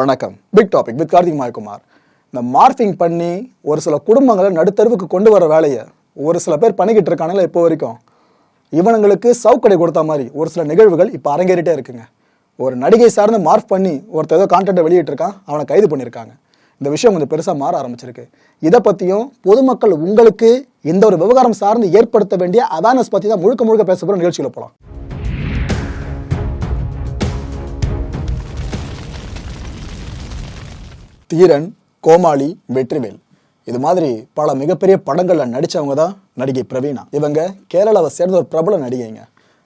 வணக்கம். Big topic with Karthik Mayakumar. இந்த morphing பண்ணி ஒரு சில குடும்பங்களை நடுத்தருவுக்கு கொண்டு வர வேலையை ஒரு சில பேர் பண்ணிக்கிட்டு இருக்கானுங்களா இப்போ வரைக்கும். இவனுங்களுக்கு சவுக்கடை கொடுத்த மாதிரி ஒரு சில நிகழ்வுகள் இப்போ அரங்கேறிட்டே இருக்குங்க. ஒரு நடிகை சார்ந்து மார்ஃப் பண்ணி ஒருத்தர் ஏதோ கான்டென்ட்டை வெளியிட்டிருக்கான் அவனை கைது பண்ணியிருக்காங்க. இந்த விஷயம் கொஞ்சம் பெருசாக மாற ஆரம்பிச்சிருக்கு. இதை பற்றியும் பொதுமக்கள் உங்களுக்கு இந்த ஒரு விவகாரம் சார்ந்து ஏற்படுத்த வேண்டிய அவேர்னஸ் பற்றி தான் முழுக்க முழுக்க பேச போகிற நிகழ்ச்சியில் போகலாம் தீரன் கோமாளி வெற்றிவேல். இது மாதிரி பல மிகப்பெரிய படங்களில் நடித்தவங்க தான் நடிகை பிரவீனா. இவங்க கேரளாவை சேர்ந்த ஒரு பிரபல நடிகைங்க.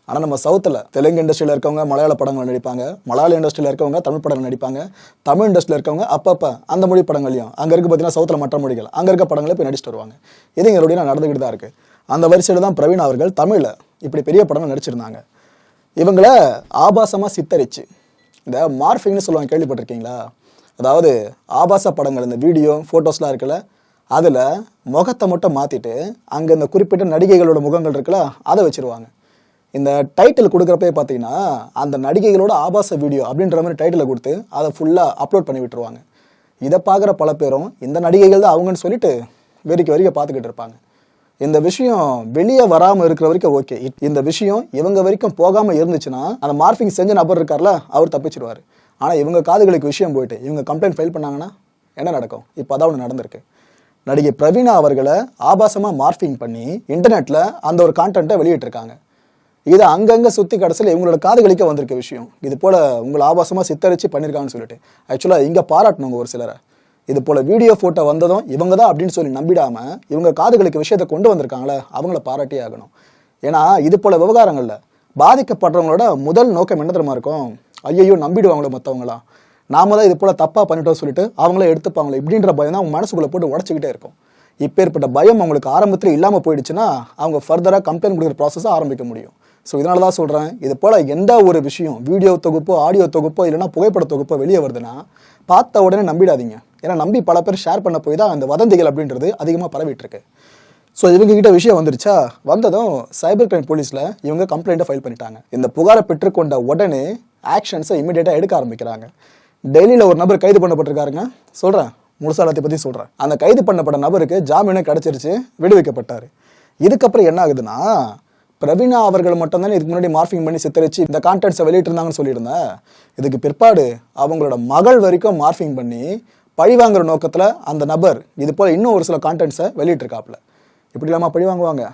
ஆனால் நம்ம சவுத்தில் தெலுங்கு இண்டஸ்ட்ரியில் இருக்கவங்க மலையாள படங்கள் நடிப்பாங்க. மலையாள இண்டஸ்ட்ரியில் இருக்கவங்க தமிழ் படங்கள் நடிப்பாங்க. தமிழ் இண்டஸ்ட்ரியில் இருக்கவங்க அப்பப்போ அந்த மொழி படங்களையும் அங்கே இருக்க பார்த்தீங்கன்னா சவுத்தில் மற்ற மொழிகள். அங்கே இருக்க படங்களை போய் நடிச்சிட்டு வருவாங்க. இது எங்களுடைய நடந்துக்கிட்டு தான் இருக்குது அந்த வரிசையில் தான் பிரவீன் அவர்கள் தமிழில் இப்படி பெரிய படங்கள் நடிச்சிருந்தாங்க. இவங்கள ஆபாசமாக சித்தரிச்சு இந்த மார்ஃபிங்னு சொல்லுவாங்க கேள்விப்பட்டிருக்கீங்களா? அதாவது ஆபாச படங்கள் இந்த வீடியோ ஃபோட்டோஸ்லாம் இருக்குல்ல அதில் முகத்தை மட்டும் மாற்றிட்டு அங்கே இந்த குறிப்பிட்ட நடிகைகளோட முகங்கள் இருக்குல்ல அதை வச்சிருவாங்க. இந்த டைட்டில் கொடுக்குறப்பே பார்த்தீங்கன்னா அந்த நடிகைகளோட ஆபாச வீடியோ அப்படின்ற மாதிரி டைட்டிலை கொடுத்து அதை ஃபுல்லாக அப்லோட் பண்ணி விட்டுருவாங்க. இதை பார்க்குற பல பேரும் இந்த நடிகைகள் தான் அவங்கன்னு சொல்லிட்டு வெறிக்க வெறிக்க பார்த்துக்கிட்டு இருப்பாங்க. இந்த விஷயம் வெளியே வராமல் இருக்கிற வரைக்கும் ஓகே இந்த விஷயம் இவங்க வரைக்கும் போகாமல் இருந்துச்சுன்னா அந்த மார்பிங் செஞ்ச நபர் இருக்கார்ல அவர் தப்பிச்சிருவார். ஆனால் இவங்க காதுகளுக்கு விஷயம் போயிட்டு இவங்க கம்ப்ளைண்ட் ஃபைல் பண்ணாங்கன்னா என்ன நடக்கும்? இப்போ அதான் ஒன்று நடந்திருக்கு. நடிகை பிரவீனா அவர்களை ஆபாசமாக மார்ஃபிங் பண்ணி இன்டர்நெட்டில் அந்த ஒரு கான்டென்ட்டை வெளியிட்டிருக்காங்க. இது அங்கங்கே சுற்றி கடைசியில் இவங்களோட காதுகளிக்க வந்திருக்க விஷயம். இது போல் உங்களை ஆபாசமாக சித்தரித்து பண்ணியிருக்காங்கன்னு சொல்லிட்டு. ஆக்சுவலாக இங்கே பாராட்டணுங்க ஒரு சிலரை. இது போல் வீடியோ ஃபோட்டோ வந்ததும் இவங்க தான் அப்படின்னு சொல்லி நம்பிடாமல் இவங்க காதுகளுக்கு விஷயத்தை கொண்டு வந்திருக்காங்களே அவங்கள பாராட்டியே ஆகணும். ஏன்னா இது போல் விவகாரங்களில் பாதிக்கப்படுறவங்களோட முதல் நோக்கம் என்ன தெரியுமா இருக்கும்? ஐயையோ நம்பிடுவாங்களோ மற்றவங்களாம் நாம தான் இது போல் தப்பாக பண்ணிட்டோம் சொல்லிட்டு அவங்களே எடுத்துப்பாங்களே? இப்படின்ற பயம் தான் அவங்க மனசுக்குள்ளே போட்டு உடச்சிக்கிட்டே இருக்கும். இப்போ ஏற்பட்ட பயம் அவங்களுக்கு ஆரம்பத்தில் இல்லாமல் போயிடுச்சுன்னா அவங்க ஃபர்தராக கம்ப்ளைண்ட் கொடுக்குற ப்ராசஸை ஆரம்பிக்க முடியும். ஸோ இதனால தான் சொல்கிறேன் இது போல் எந்த ஒரு விஷயம் வீடியோ தொகுப்போ ஆடியோ தொகுப்போ இல்லைன்னா புகைப்பட தொகுப்போ வெளியே வருதுன்னா பார்த்த உடனே நம்பிடாதீங்க. ஏன்னா நம்பி பல பேர் ஷேர் பண்ண போய் தான் அந்த வதந்திகள் அப்படின்றது அதிகமாக பரவிட்டுருக்கு. ஸோ இவங்க கிட்ட விஷயம் வந்துருச்சா? வந்ததும் சைபர் கிரைம் போலீஸில் இவங்க கம்ப்ளைண்ட்டை ஃபைல் பண்ணிட்டாங்க. இந்த புகாரை பெற்றுக்கொண்ட உடனே ஆக்ஷன்ஸை இமீடியட்டாக எடுக்க ஆரம்பிக்கிறாங்க. டெல்லியில் ஒரு நபர் கைது பண்ணப்பட்டிருக்காருங்க. சொல்கிறேன் முழுசாலத்தை பற்றி சொல்கிறேன் அந்த கைது பண்ணப்பட்ட நபருக்கு ஜாமீனும் கிடச்சிருச்சு விடுவிக்கப்பட்டார். இதுக்கப்புறம் என்ன ஆகுதுன்னா பிரவீனா அவர்கள் மட்டும்தானே இதுக்கு முன்னாடி மார்ஃபிங் பண்ணி சித்தரிச்சு இந்த கான்டென்ட்ஸை வெளியிட்டிருந்தாங்கன்னு சொல்லியிருந்தேன் இதுக்கு பிற்பாடு அவங்களோட மகள் வரைக்கும் மார்ஃபிங் பண்ணி பழி வாங்குற நோக்கத்தில் அந்த நபர் இது போல் இன்னும் ஒரு சில கான்டென்ட்ஸை வெளியிட்டிருக்காப்புல. இப்படி இல்லாமல் பழி வாங்குவாங்க.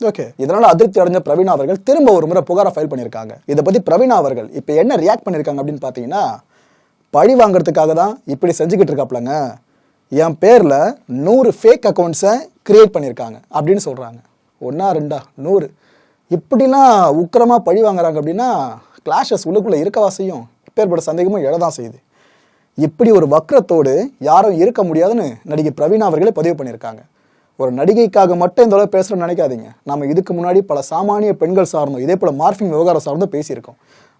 ஓகே இதனால அதிருப்தி அடைஞ்ச பிரவீனா அவர்கள் திரும்ப ஒரு முறை புகாரை ஃபைல் பண்ணியிருக்காங்க. இதை பற்றி பிரவீனா அவர்கள் இப்போ என்ன ரியாக்ட் பண்ணியிருக்காங்க அப்படின்னு பார்த்தீங்கன்னா பழி வாங்குறதுக்காக தான் இப்படி செஞ்சுக்கிட்டு இருக்காப்லங்க. என் பேரில் நூறு ஃபேக் அக்கௌண்ட்ஸை கிரியேட் பண்ணியிருக்காங்க அப்படின்னு சொல்கிறாங்க ஒன்றா ரெண்டா நூறு. இப்படிலாம் உக்கிரமாக பழி வாங்குறாங்க அப்படின்னா கிளாஷஸ் உள்ளுக்குள்ளே இருக்கவா செய்யும்? இப்பேற்பட்ட சந்தேகமும் எழதான் செய்யுது. இப்படி ஒரு வக்ரத்தோடு யாரும் இருக்க முடியாதுன்னு நடிகை பிரவீனா அவர்களே பதிவு பண்ணியிருக்காங்க. ஒரு நடிகைக்காக மட்டும் இந்த அளவு பேசுகிறோம்னு நினைக்காதீங்க. நம்ம இதுக்கு முன்னாடி பல சாமானிய பெண்கள் சார்ந்தோம் இதே போல் மார்பிங் விவகாரம் சார்ந்தும் பேசியிருக்கோம்.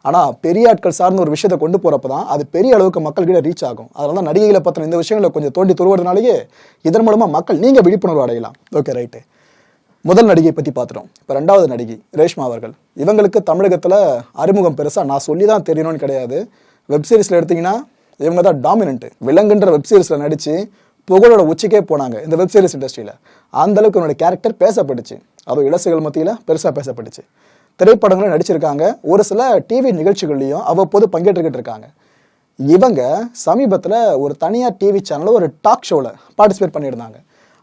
ஆனால் பெரிய ஆட்கள் சார்ந்த ஒரு விஷயத்தை கொண்டு போகிறப்ப தான் அது பெரிய அளவுக்கு மக்கள்கிட்ட ரீச் ஆகும். அதனால தான் நடிகைகளை பற்றின இந்த விஷயங்களை கொஞ்சம் தோண்டி துருவதுனாலேயே இதன் மூலமாக மக்கள் நீங்கள் விழிப்புணர்வு அடையலாம். ஓகே ரைட்டு முதல் நடிகை பற்றி பார்த்துட்டோம். இப்போ ரெண்டாவது நடிகை ரேஷ்மா அவர்கள். இவங்களுக்கு தமிழகத்தில் அறிமுகம் பெருசாக நான் சொல்லி தான் தெரியணும்னு கிடையாது. வெப்சீரிஸில் எடுத்தீங்கன்னா இவங்க தான் டாமினன்ட்டு விலங்குன்ற வெப்சீரிஸில் நடித்து புகழோட உச்சிக்கே போனாங்க இந்த வெப்சீரிஸ் இண்டஸ்ட்ரியில் அந்தளவுக்கு என்னோட கேரக்டர் பேசப்பட்டுச்சு. அதுவும் இளசுகள் மத்தியில் பெருசாக பேசப்பட்டுச்சு. திரைப்படங்களும் நடிச்சிருக்காங்க. ஒரு சில டிவி நிகழ்ச்சிகள்லையும் அவ்வப்போது பங்கேற்றுக்கிட்டு இருக்காங்க. இவங்க சமீபத்தில் ஒரு தனியார் டிவி சேனலில் ஒரு டாக் ஷோவில் பார்ட்டிசிபேட் பண்ணியிருந்தாங்க.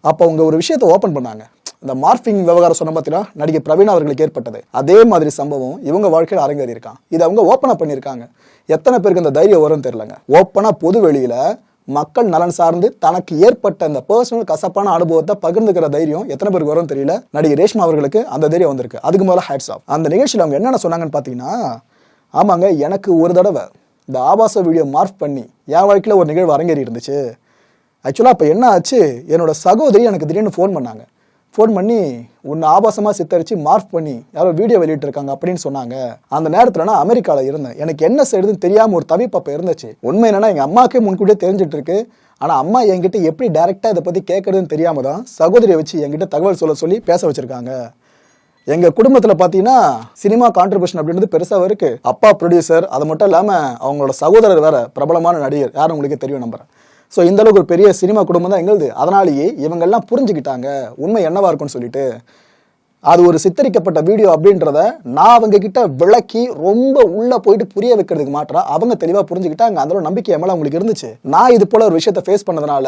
அப்போ அவங்க ஒரு விஷயத்தை ஓப்பன் பண்ணாங்க. இந்த மார்பிங் விவகாரம் சொன்ன பார்த்தீங்கன்னா நடிகை பிரவீன் அவர்களுக்கு ஏற்பட்டது. அதே மாதிரி சம்பவம் இவங்க வாழ்க்கையில் அரங்கேறி இருக்கான் இதை அவங்க ஓப்பனாக பண்ணியிருக்காங்க. எத்தனை பேருக்கு இந்த தைரியம் வரும்னு தெரிலங்க ஓப்பனாக பொது வெளியில் மக்கள் நலன் சார்ந்து தனக்கு ஏற்பட்ட அந்த பர்சனல் கசப்பான அனுபவத்தை பகிர்ந்துக்கிற தைரியம் எத்தனை பேருக்கு வரும்னு தெரியல. நடிகை ரேஷ்மா அவர்களுக்கு அந்த தைரியம் வந்திருக்கு. அதுக்கு முதல்ல ஹேட்ஸ் ஆஃப் அந்த நிகழ்ச்சியில் அவங்க என்னென்ன சொன்னாங்கன்னு பார்த்தீங்கன்னா ஆமாங்க எனக்கு ஒரு தடவை இந்த ஆபாச வீடியோ மார்க் பண்ணி என் வாழ்க்கையில் ஒரு நிகழ்வு அரங்கேறி இருந்துச்சு. ஆக்சுவலாக அப்போ என்ன ஆச்சு? என்னோட சகோதரி எனக்கு திடீர்னு ஃபோன் பண்ணாங்க. ஃபோன் பண்ணி உன்னை ஆபாசமாக சித்தரித்து மார்க் பண்ணி யாரோ வீடியோ வெளியிட்டிருக்காங்க அப்படின்னு சொன்னாங்க. அந்த நேரத்தில் நான் அமெரிக்காவில் இருந்தேன். எனக்கு என்ன செய்யுதுன்னு தெரியாமல் ஒரு தவிப்பப்போ இருந்துச்சு. உண்மை என்னன்னா எங்கள் அம்மாவுக்கே முன்கூட்டியே தெரிஞ்சிட்டு இருக்கு ஆனால் அம்மா என்கிட்ட எப்படி டேரெக்டாக இதை பற்றி கேட்குறதுன்னு தெரியாமல் தான் சகோதரியை வச்சு என்கிட்ட தகவல் சொல்ல சொல்லி பேச வச்சுருக்காங்க. எங்கள் குடும்பத்தில் பார்த்தீங்கன்னா சினிமா கான்ட்ரிபியூஷன் அப்படின்றது பெருசாக இருக்குது அப்பா ப்ரொடியூசர் அது மட்டும் இல்லாமல் அவங்களோட சகோதரர் வேற பிரபலமான நடிகர். யார் உங்களுக்கு தெரியும் நம்புறேன். ஸோ இந்த அளவுக்கு ஒரு பெரிய சினிமா குடும்பம் தான் எங்களுது. அதனாலேயே இவங்கெல்லாம் புரிஞ்சுக்கிட்டாங்க. உண்மை என்னவா இருக்கும்னு சொல்லிட்டு. அது ஒரு சித்தரிக்கப்பட்ட வீடியோ அப்படின்றத நான் அவங்க கிட்ட விளக்கி ரொம்ப உள்ள போயிட்டு புரிய வைக்கிறதுக்கு மாற்றா அவங்க தெளிவாக புரிஞ்சுக்கிட்டாங்க. அந்த அளவு நம்பிக்கை மேலே அவங்களுக்கு இருந்துச்சு. நான் இது போல ஒரு விஷயத்த ஃபேஸ் பண்ணதுனால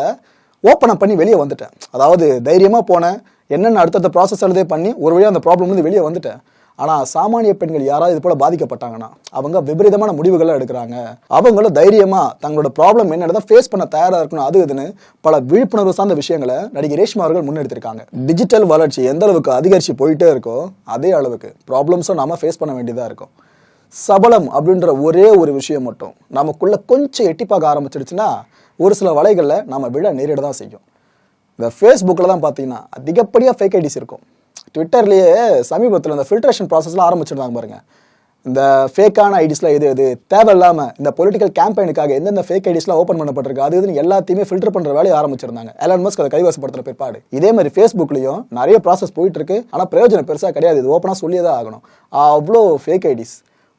ஓப்பன் பண்ணி வெளியே வந்துட்டேன். அதாவது தைரியமாக போனேன். என்னென்ன அடுத்தடுத்த ப்ராசஸ் எழுதே பண்ணி ஒரு வழியாக அந்த ப்ராப்ளம் வந்து வெளியே வந்துட்டேன். ஆனா சாமானிய பெண்கள் யாராவது இது போல பாதிக்கப்பட்டாங்கன்னா அவங்க விபரீதமான முடிவுகளை எடுக்கிறாங்க. அவங்களும் தைரியமாக தங்களோட ப்ராப்ளம் என்னன்னு ஃபேஸ் பண்ண தயாரா இருக்கணும். அது இதுன்னு பல விழிப்புணர்வு சார்ந்த விஷயங்களை நடிகை ரேஷ்மா அவர்கள் முன்னெடுத்திருக்காங்க. டிஜிட்டல் வளர்ச்சி எந்த அளவுக்கு அதிகரிச்சு போயிட்டே இருக்கோ அதே அளவுக்கு ப்ராப்ளம்ஸும் நாம ஃபேஸ் பண்ண வேண்டியதா இருக்கும். சபலம் அப்படின்ற ஒரே ஒரு விஷயம் மட்டும் நமக்குள்ள கொஞ்சம் எட்டி பார்க்க ஆரம்பிச்சிருச்சுன்னா ஒரு சில வலைகளில் நம்ம விழ நேரிட தான் செய்யும். இந்த ஃபேஸ்புக்கில் தான் பார்த்தீங்கன்னா அதிகப்படியாக ஃபேக் ஐடிஸ் இருக்கும். ட்விட்டர்லேயே சமீபத்தில் இந்த ஃபில்ட்ரேஷன் ப்ராசஸ்லாம் ஆரம்பிச்சிருந்தாங்க பாருங்க. இந்த ஃபேக்கான ஐடிஸ்லாம் எது எது தேவையில்லாமல் இந்த பொலிட்டிக்கல் கேம்பெயினுக்காக எந்தெந்த ஃபேக் ஐடிஸ்லாம் ஓப்பன் பண்ணப்பட்டிருக்கு அது இதுன்னு எல்லாத்தையுமே ஃபில்டர் பண்ணுற வேலையை ஆரம்பிச்சிருந்தாங்க. எலான் மஸ்க் அதை கைவசப்படுத்துற பிற்பாடு. இதே மாதிரி ஃபேஸ்புக்லையும் நிறைய ப்ராசஸ் போயிட்டு இருக்கு ஆனால் பிரயோஜனம் பெருசாக கிடையாது. இது ஓப்பனாக சொல்லியே தான் ஆகணும். அவ்வளோ ஃபேக் ஐடிஸ்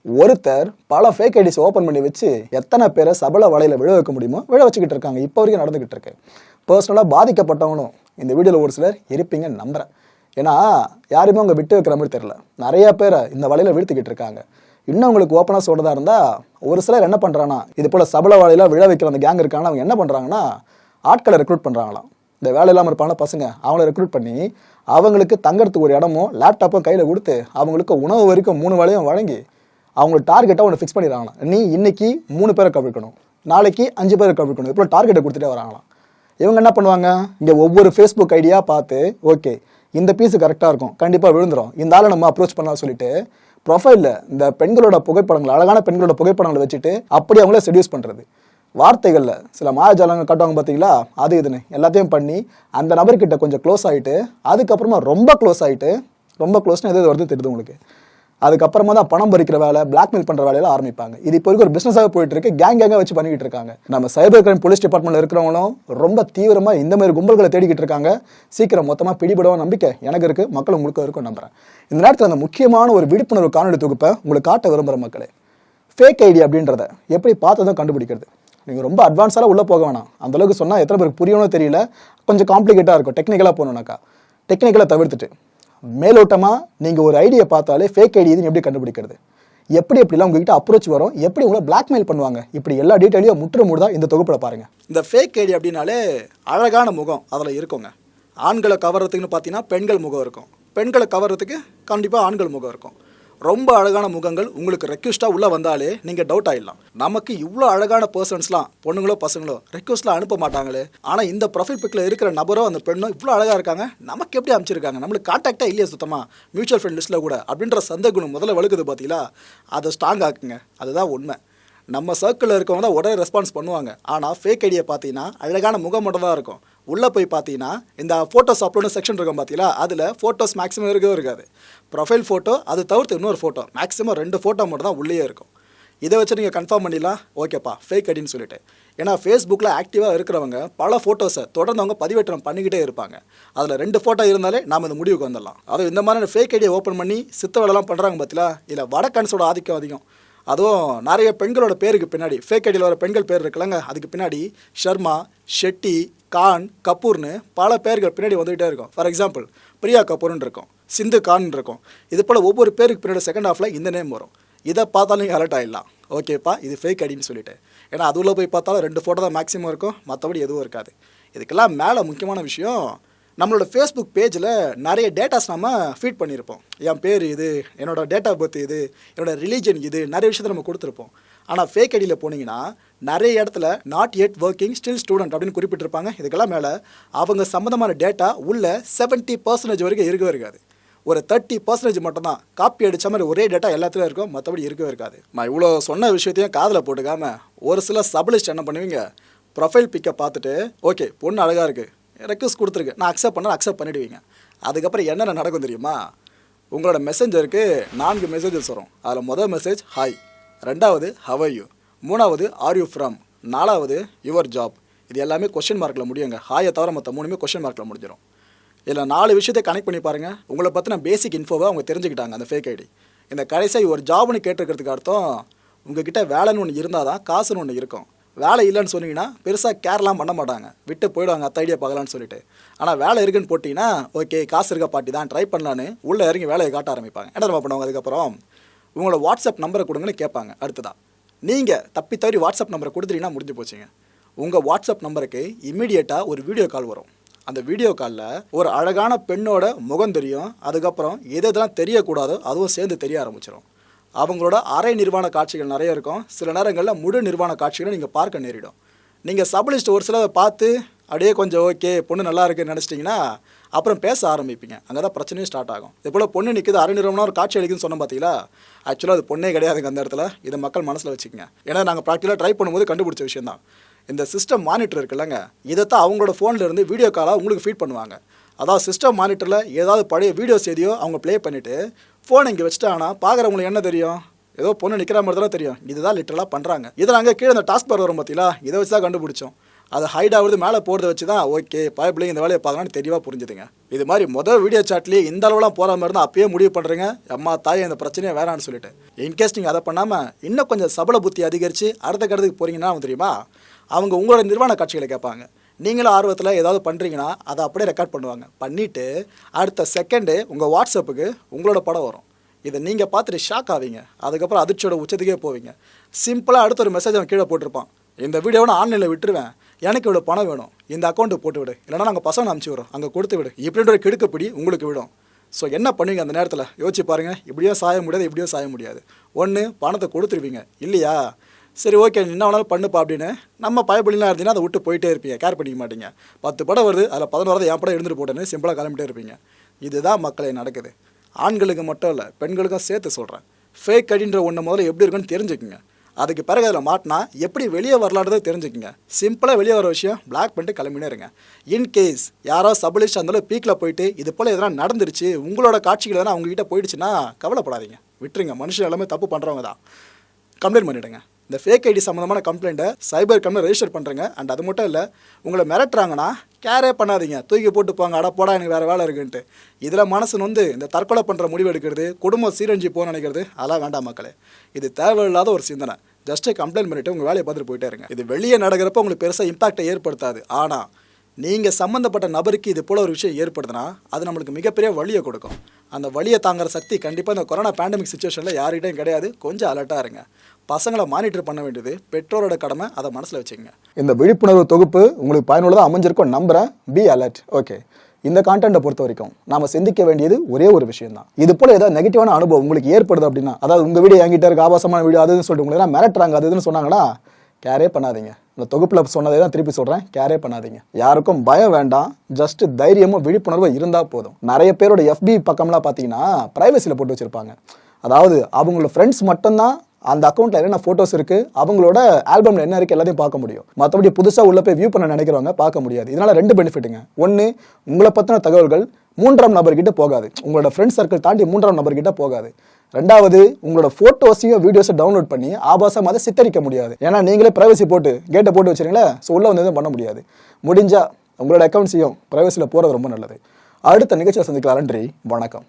ஒருத்தர் பல ஃபேக் ஐடிஸ் ஓப்பன் பண்ணி வச்சு எத்தனை பேரை சபல வலையில் விழ வைக்க முடியுமோ விழ வச்சுக்கிட்டு இருக்காங்க. இப்போ வரைக்கும் நடந்துகிட்டு இருக்கு. பர்சனலாக பாதிக்கப்பட்டவனும் இந்த வீடியோவில் ஒரு சிலர் இருப்பீங்கன்னு நம்புகிறேன் ஏன்னா யாருமே அவங்க விட்டு வைக்கிற மாதிரி தெரில நிறைய பேரை இந்த வலையில் வீழ்த்திக்கிட்டு இருக்காங்க. இன்னும் உங்களுக்கு ஓப்பனாக சொல்கிறதா இருந்தால் ஒரு சிலர் என்ன பண்ணுறாங்கன்னா இது போல் சபல வலையில் விழ வைக்கிற அந்த கேங் இருக்காங்கன்னா அவங்க என்ன பண்ணுறாங்கன்னா ஆட்களை ரெக்ரூட் பண்ணுறாங்களாம் இந்த வேலை இல்லாமல் இருப்பாங்க பசங்க. அவங்கள ரெக்ரூட் பண்ணி அவங்களுக்கு தங்கறதுக்கு ஒரு இடமும் லேப்டாப்பும் கையில் கொடுத்து அவங்களுக்கு உணவு வரைக்கும் மூணு வேலையும் வழங்கி அவங்களோட டார்கெட்டை ஒன்று ஃபிக்ஸ் பண்ணிடுறாங்களாம். நீ இன்னைக்கு மூணு பேரை கவிழ்க்கணும் நாளைக்கு அஞ்சு பேரை கவிழ்க்கணும் இப்போ டார்கெட்டை கொடுத்துட்டே வராங்களாம். இவங்க என்ன பண்ணுவாங்க? இங்கே ஒவ்வொரு ஃபேஸ்புக் ஐடியா பார்த்து ஓகே இந்த பீஸு கரெக்டாக இருக்கும். கண்டிப்பாக விழுந்துரும். இந்த ஆளை நம்ம அப்ரோச் பண்ணலாம் சொல்லிட்டு ப்ரொஃபைலில் இந்த பெண்களோட புகைப்படங்கள் அழகான பெண்களோட புகைப்படங்களை வச்சுட்டு அப்படி அவங்கள செடியூஸ் பண்ணுறது வார்த்தைகளில் சில மாயஜாலங்கள் காட்டுவாங்க பார்த்தீங்களா அது இதுன்னு. எல்லாத்தையும் பண்ணி அந்த நபர்கிட்ட கொஞ்சம் க்ளோஸ் ஆகிட்டு அதுக்கப்புறமா ரொம்ப க்ளோஸ் ஆகிட்டு ரொம்ப க்ளோஸ்னு எது வருது தெரியுது உங்களுக்கு. அதுக்கப்புறமா தான் பணம் பறிக்கிற வேலை பிளாக்மெயில் பண்ற வேலையில ஆரம்பிப்பாங்க. இது இப்போ ஒரு பிசினஸாக போயிட்டு இருக்கு கேங் கேங்காக வச்சு பண்ணிக்கிட்டு இருக்காங்க. நம்ம சைபர் கிரைம் போலீஸ் டிபார்ட்மெண்ட்ல இருக்கிறவங்களும் ரொம்ப தீவிரமா இந்த மாதிரி கும்பல்களை தேடிக்கிட்டு இருக்காங்க. சீக்கிரம் மொத்தமா பிடிபடவும் நம்பிக்கை எனக்கு இருக்கு. மக்களும் முழுக்க இருக்கும் நம்புறேன். இந்த நேரத்தில் அந்த முக்கியமான ஒரு விழிப்புணர்வு காணொலி தொகுப்பை உங்களுக்கு காட்ட விரும்புகிற மக்களே ஃபேக் ஐடி அப்படின்றத எப்படி பார்த்ததும் கண்டுபிடிக்கிறது? நீங்கள் ரொம்ப அட்வான்ஸாக உள்ளே போக வேணாம். அந்த அளவுக்கு எத்தனை பேருக்கு புரியணும் தெரியல. கொஞ்சம் காம்ப்ளிகேட்டாக இருக்கும். டெக்னிக்கலாக போகணும்னாக்கா. டெக்னிக்கலாக தவிர்த்துட்டு. மேலோட்டமாக நீங்கள் ஒரு ஐடியை பார்த்தாலே ஃபேக் ஐடி இதுன்னு எப்படி கண்டுபிடிக்கிறது? எப்படி எப்படிலாம் உங்ககிட்ட அப்ரோச் வரும்? எப்படி உங்களை பிளாக்மெயில் பண்ணுவாங்க? இப்படி எல்லா டீட்டெயிலையும் முற்று முழுதா இந்த தொகுப்பில் பாருங்கள் இந்த ஃபேக் ஐடி அப்படின்னாலே அழகான முகம் அதில் இருக்குங்க. ஆண்களை கவர்றதுக்குன்னு பார்த்தீங்கன்னா பெண்கள் முகம் இருக்கும். பெண்களை கவர்றதுக்கு கண்டிப்பாக ஆண்கள் முகம் இருக்கும். ரொம்ப அழகான முகங்கள் உங்களுக்கு ரெக்வஸ்ட்டாக உள்ளே வந்தாலே நீங்கள் டவுட் ஆயிடலாம். நமக்கு இவ்வளோ அழகான பர்சன்ஸ்லாம் பொண்ணுங்களோ பசங்களோ ரெக்வஸ்ட்லாம் அனுப்ப மாட்டாங்களே. ஆனால் இந்த ப்ரொஃபைல் பிக்கில் இருக்கிற நபரோ அந்த பெண்ணோ இவ்வளோ அழகாக இருக்காங்க. நமக்கு எப்படி அமைச்சிருக்காங்க நம்மளுக்கு காண்டாக்டாக இல்லையா சுத்தமாக மியூச்சுவல் ஃபண்ட் லிஸ்ட்டில் கூட. அப்படின்ற சந்தேகம் முதல்ல வழுக்குது பார்த்தீங்களா அதை ஸ்ட்ராங் ஆக்குங்க. அதுதான் உண்மை. நம்ம சர்க்கிளில் இருக்கவங்க தான் உடனே ரெஸ்பான்ஸ் பண்ணுவாங்க. ஆனால் ஃபேக் ஐடியை பார்த்தீங்கன்னா அழகான முகம் மட்டும் தான் இருக்கும். உள்ளே போய் பார்த்தீங்கன்னா இந்த ஃபோட்டோஸ் அப்லோடு செக்ஷன் இருக்கும் பார்த்தீங்களா? அதில் ஃபோட்டோஸ் மேக்ஸிமம் இருக்கவே இருக்காது. ப்ரொஃபைல் ஃபோட்டோ அது தவிர்த்து இன்னொரு ஃபோட்டோ மேக்ஸிமம் ரெண்டு ஃபோட்டோ மட்டும் தான் உள்ளே இருக்கும். இதை வச்சு நீங்கள் கன்ஃபார்ம் பண்ணிடலாம். ஓகேப்பா ஃபேக் அப்படின்னு சொல்லிட்டு. ஏன்னா ஃபேஸ்புக்கில் ஆக்டிவாக இருக்கிறவங்க பல ஃபோட்டோஸை தொடர்ந்து அவங்க பதிவேற்றம் பண்ணிக்கிட்டே இருப்பாங்க. அதில் ரெண்டு ஃபோட்டோ இருந்தாலே நாம் இந்த முடிவுக்கு வந்துடலாம். அதுவும் இந்த மாதிரி ஃபேக் ஐடியை ஓப்பன் பண்ணி சித்த வேலைலாம் பண்ணுறாங்க பார்த்தீங்களா? இதில் வடக்கன்ஸோட ஆதிக்கம் அதிகம். அதுவும் நிறைய பெண்களோட பேருக்கு பின்னாடி ஃபேக் ஐடியில் வர பெண்கள் பேர் இருக்குல்லங்க. அதுக்கு பின்னாடி ஷர்மா ஷெட்டி கான் கபூர்னு பல பேர்கள் பின்னாடி வந்துகிட்டே இருக்கும். ஃபார் எக்ஸாம்பிள் பிரியா கபூர்னு இருக்கும் சிந்து கான் இருக்கும். இது போல் ஒவ்வொரு பேருக்கு பின்னாடி செகண்ட் ஹாஃபில் இந்த நேம் வரும். இதை பார்த்தாலும் நீங்கள் அலர்ட் ஆகிடலாம் ஓகேப்பா இது ஃபேக் ஐடின்னு சொல்லிட்டு. ஏன்னா அது உள்ளே போய் பார்த்தாலும் ரெண்டு ஃபோட்டோ தான் மேக்ஸிமம் இருக்கும் மற்றபடி எதுவும் இருக்காது. இதுக்கெல்லாம் மேலே முக்கியமான விஷயம் நம்மளோட ஃபேஸ்புக் பேஜில் நிறைய டேட்டாஸ் நம்ம ஃபீட் பண்ணியிருப்போம் என் பேர் இது என்னோட டேட் ஆஃப் பர்த் இது என்னோடய ரிலீஜன் இது நிறைய விஷயத்தை நம்ம கொடுத்துருப்போம். ஆனால் ஃபேக் ஐடியில் போனீங்கன்னா நிறைய இடத்துல not yet working still student அப்படின்னு குறிப்பிட்டிருப்பாங்க. இதுக்கெல்லாம் மேலே அவங்க சம்மந்தமான டேட்டா உள்ள 70% பர்சன்டேஜ் வரைக்கும் இருக்கவே இருக்காது. ஒரு தேர்ட்டி பர்சன்டேஜ் மட்டும்தான். காப்பி அடித்த மாதிரி ஒரே டேட்டா எல்லாத்துலையும் இருக்கும் மற்றபடி இருக்கவே இருக்காது. நான் இவ்வளோ சொன்ன விஷயத்தையும் காதில் போட்டுக்காமல் ஒரு சில சபலிஸ்ட் என்ன பண்ணுவீங்க? ப்ரொஃபைல் பிக்கை பார்த்துட்டு ஓகே பொண்ணு அழகாக இருக்குது ரெக்வஸ்ட் கொடுத்துருக்கு. நான் அக்செப்ட் பண்ண அக்செப்ட் பண்ணிடுவீங்க. அதுக்கப்புறம் என்னென்ன நடக்கும் தெரியுமா? உங்களோட மெசேஞ்சருக்கு நான்கு மெசேஜஸ் வரும். அதில் முதல் மெசேஜ் ஹாய் ரெண்டாவது ஹவ் யூ மூணாவது ஆர் யூ ஃப்ரம் நாலாவது யுவர் ஜாப் இது எல்லாமே கொஷின் மார்க்கில் முடியுங்க. ஹாயை தவிர மற்ற மூணுமே கொஷின் மார்க்கில் முடிஞ்சிடும் இதில் நாலு விஷயத்தை கனெக்ட் பண்ணி பாருங்கள் உங்களை பற்றின பேசிக் இன்ஃபோவை அவங்க தெரிஞ்சுக்கிட்டாங்க அந்த ஃபேக் ஐடி இந்த கடைசியாக ஒரு ஜாப்னு கேட்டிருக்கிறதுக்கு அர்த்தம் உங்ககிட்ட வேலைன்னு ஒன்று இருந்தால் தான் காசுன்னு ஒன்று இருக்கும். வேலை இல்லைன்னு சொன்னீங்கன்னா பெருசாக கேர்லாம் பண்ண மாட்டாங்க. விட்டு போயிடுவாங்க அத்த ஐடியா பார்க்கலான்னு சொல்லிட்டு. ஆனால் வேலை இருக்குன்னு போட்டிங்கன்னா ஓகே காசு இருக்க பாட்டி தான் ட்ரை பண்ணலான்னு உள்ளே இறங்கி வேலையை காட்ட ஆரம்பிப்பாங்க. என்ன நம்ம பண்ணுவாங்க அதுக்கப்புறம்? உங்களோட வாட்ஸ்அப் நம்பரை கொடுங்கன்னு கேட்பாங்க அடுத்ததாக நீங்கள் தப்பி தவறி வாட்ஸ்அப் நம்பரை கொடுத்துட்டீங்கன்னா முடிஞ்சு போச்சுங்க. உங்கள் வாட்ஸ்அப் நம்பருக்கு இம்மிடியேட்டாக ஒரு வீடியோ கால் வரும். அந்த வீடியோ காலில் ஒரு அழகான பெண்ணோட முகம் தெரியும். அதுக்கப்புறம் எது எதெல்லாம் தெரியக்கூடாதோ அதுவும் சேர்ந்து தெரிய ஆரம்பிச்சிடும் அவங்களோட அரை நிர்வாண காட்சிகள் நிறைய இருக்கும். சில நேரங்களில் முழு நிர்வாண காட்சிகளை நீங்கள் பார்க்க நேரிடும். நீங்கள் சபலிஸ்ட் ஒரு சிலதை பார்த்து அப்படியே கொஞ்சம் ஓகே பொண்ணு நல்லா இருக்குன்னு நினச்சிட்டிங்கன்னா அப்புறம் பேச ஆரம்பிப்பீங்க. அங்கே தான் பிரச்சனையும் ஸ்டார்ட் ஆகும். இது போல் பொண்ணு நிற்குது அரை நிறுவனம் ஒரு காட்சி அளிக்குதுன்னு சொன்னோம் பார்த்தீங்களா ஆக்சுவலாக அது பொண்ணே கிடையாதுங்க அந்த இடத்துல. இதை மக்கள் மனசில் வச்சுக்கோங்க. ஏன்னா நாங்கள் ப்ராக்டிக்கலாக ட்ரை பண்ணும்போது கண்டுபிடிச்ச விஷயம் தான். இந்த சிஸ்டம் மானிட்டர் இருக்குல்லங்க. இதைத்தான் அவங்களோட ஃபோனில் இருந்து வீடியோ காலாக உங்களுக்கு ஃபீட் பண்ணுவாங்க. அதாவது சிஸ்டம் மானிட்டரில் ஏதாவது பழைய வீடியோ செய்தியோ அவங்க ப்ளே பண்ணிவிட்டு ஃபோன் இங்கே வச்சுட்டாங்கன்னா பார்க்குறவங்களுக்கு என்ன தெரியும்? ஏதோ பொண்ணு நிற்கிற மாதிரி தான் தெரியும். இதுதான் லிட்டரலாக பண்ணுறாங்க இதை நாங்கள் கீழே இந்த டாஸ்க் பார் வரும் பார்த்தீங்களா இதை வச்சு தான் கண்டுபிடிச்சோம். அது ஹைட் ஆகுறது மேலே போகிறத வச்சு தான் ஓகே பயப்பிள்ளைங்க இந்த வேலையை பார்க்கலான்னு தெளிவாக புரிஞ்சுதுங்க. இது மாதிரி மொதல் வீடியோ சாட்லேயே இந்த அளவுலாம் போகிற மாதிரி இருந்தால் அப்பயே முடிவு பண்ணுறீங்க அம்மா தாய் இந்த பிரச்சனையே வேணான்னு சொல்லிட்டு. இன்கேஸ் நீங்கள் அதை பண்ணாமல் இன்னும் கொஞ்சம் சபல புத்தி அதிகரித்து அடுத்த கட்டத்துக்கு போகிறீங்கன்னா தெரியுமா? அவங்க உங்களோட நிர்வாண காட்சிகளை கேட்பாங்க. நீங்களும் ஆர்வத்தில் ஏதாவது பண்ணுறீங்கன்னா அதை அப்படியே ரெக்கார்ட் பண்ணுவாங்க. பண்ணிவிட்டு அடுத்த செகண்டு உங்கள் வாட்ஸ்அப்புக்கு உங்களோட படம் வரும். இதை நீங்கள் பார்த்துட்டு ஷாக் ஆவீங்க. அதுக்கப்புறம் அதிர்ச்சியோட உச்சத்துக்கே போவீங்க. சிம்பிளாக அடுத்த ஒரு மெசேஜ் அவன் கீழே போட்டிருப்பான். இந்த வீடியோவை நான் ஆன்லைனில் விட்டுருவேன். எனக்கு இவ்வளோ பணம் வேணும். இந்த அக்கௌண்ட்டு போட்டு விடு இல்லைனா நாங்கள் பசங்க அனுப்பிச்சி விடுறோம். அங்கே கொடுத்து விடு. இப்படின்ற ஒரு கிடுக்குப்பிடி உங்களுக்கு விடும். ஸோ என்ன பண்ணுவீங்க அந்த நேரத்தில்? யோசிச்சு பாருங்கள் இப்படியோ சாய முடியாது இப்படியோ சாய முடியாது. ஒன்று பணத்தை கொடுத்துருவீங்க. இல்லையா? சரி ஓகே நீ என்ன வேணாலும் பண்ணுப்பா அப்படின்னு நம்ம பயப்படிலாம் இருந்தீங்கன்னா அதை விட்டு போயிட்டே இருப்பீங்க. கேர் பண்ணிக்க மாட்டீங்க. பத்து படம் வருது அதில் பதினோராவது என் படம் எழுந்துட்டு போட்டேன்னு சிம்பிளாக கிளம்பிட்டே இருப்பீங்க. இதுதான் மக்களே நடக்குது. ஆண்களுக்கு மட்டும் இல்லை பெண்களுக்கும் சேர்த்து சொல்கிறேன் ஃபேக் அடின்ற ஒன்று முதல்ல எப்படி இருக்குன்னு தெரிஞ்சுக்குங்க. அதுக்கு பிறகு அதில் மாட்டினா எப்படி வெளியே வரலான்றதை தெரிஞ்சுக்குங்க. சிம்பிளாக வெளியே வர விஷயம் பிளாக் பண்ணிட்டு கிளம்பினே இருங்க. இன்கேஸ் யாரோ சபலிஸ்ட் இருந்தாலும் பீக்கில் போயிட்டு இது போல் எதனா நடந்துருச்சு உங்களோட காட்சிகள் எதனா அவங்ககிட்ட போயிடுச்சுன்னா கவலைப்படாதீங்க. விட்டுருங்க. மனுஷன் எல்லாமே தப்பு பண்ணுறவங்க தான். கம்ப்ளைண்ட் பண்ணிவிடுங்க இந்த ஃபேக் ஐடி சம்மந்தமான கம்ப்ளைண்ட்டை சைபர் கம்மில் ரெஜிஸ்டர் பண்ணுறேங்க அண்ட் அது மட்டும் இல்லை உங்களை மிரட்டுறாங்கன்னா கேரே பண்ணாதீங்க. தூக்கி போட்டு போங்க. அட போடா எனக்கு வேறு வேலை இருக்குன்ட்டு. இதில் மனசு வந்து இந்த தற்கொலை பண்ணுற முடிவு எடுக்கிறது குடும்பம் சீரஞ்சி போகணும்னு நினைக்கிறது அதெல்லாம் வேண்டாம் மக்களே. இது தேவையில்லாத ஒரு சிந்தனை. ஜஸ்ட்டு கம்ப்ளைண்ட் பண்ணிவிட்டு உங்கள் வேலையை பார்த்துட்டு போயிட்டே இருங்க. இது வெளியே நடக்கிறப்ப உங்களுக்கு பெருசாக இம்பாக்டை ஏற்படுத்தாது. ஆனால் நீங்கள் சம்மந்தப்பட்ட நபருக்கு இது போல ஒரு விஷயம் ஏற்படுதுன்னா அது நம்மளுக்கு மிகப்பெரிய வழியை கொடுக்கும். அந்த வழியை தாங்குற சக்தி கண்டிப்பாக இந்த கொரோனா பேண்டமிக் சுச்சுவேஷனில் யாருக்கிட்டையும் கிடையாது. கொஞ்சம் அலர்ட்டாக இருங்க. பசங்களை மானிட்டர் பண்ண வேண்டியது பெற்றோரோட கடமை அதை மனசில் வச்சுக்கோங்க. இந்த விழிப்புணர்வு தொகுப்பு உங்களுக்கு பயனுள்ளதாக அமைஞ்சிருக்கும் நம்புகிறேன் பி அலர்ட் ஓகே இந்த கான்டென்ட்டை பொறுத்த வரைக்கும் நாம சிந்திக்க வேண்டியது ஒரே ஒரு விஷயம் தான் இது போல ஏதாவது நெகட்டிவான அனுபவம் உங்களுக்கு ஏற்படுது அப்படின்னா அதாவது உங்க வீடியோ என்கிட்ட இருக்க ஆபாசமான வீடியோ அதுன்னு சொல்லிட்டு உங்களை மிரட்டுறாங்க அதுன்னு சொன்னாங்கன்னா கேரே பண்ணாதீங்க. இந்த தொகுப்பில் சொன்னதை தான் திருப்பி சொல்கிறேன் கேரே பண்ணாதீங்க. யாருக்கும் பயம் வேண்டாம். ஜஸ்ட் தைரியமும் விழிப்புணர்வும் இருந்தால் போதும். நிறைய பேரோட எஃபி பக்கம்லாம் பார்த்தீங்கன்னா ப்ரைவசியில் போட்டு வச்சுருப்பாங்க. அதாவது அவங்களோட ஃப்ரெண்ட்ஸ் மட்டும்தான் அந்த அக்கௌண்ட்டில் என்னென்ன ஃபோட்டோஸ் இருக்குது அவங்களோட ஆல்பமில் என்ன இருக்குது எல்லாத்தையும் பார்க்க முடியும். மற்றபடி புதுசாக உள்ள போய் வியூ பண்ண நினைக்கிறவங்க பார்க்க முடியாது. இதனால் ரெண்டு பெனிஃபிட்டுங்க ஒன்று உங்களை பற்றின தகவல்கள் மூன்றாம் நபர்கிட்ட போகாது. உங்களோட ஃப்ரெண்ட் சர்க்கிள் தாண்டி மூன்றாம் நபர்கிட்ட போகாது. ரெண்டாவது உங்களோட ஃபோட்டோஸையும் வீடியோஸை டவுன்லோட் பண்ணி ஆபாசமாக அதை சித்தரிக்க முடியாது. ஏன்னா நீங்களே ப்ரைவசி போட்டு கேட்டை போட்டு வச்சுருங்களேன் ஸோ உள்ளே வந்து எதுவும் பண்ண முடியாது. முடிஞ்சால் உங்களோட அக்கௌண்ட்ஸையும் ப்ரைவசியில் போகிறது ரொம்ப நல்லது. அடுத்த நிகழ்ச்சியில் சந்திக்கலாம் நன்றி வணக்கம்.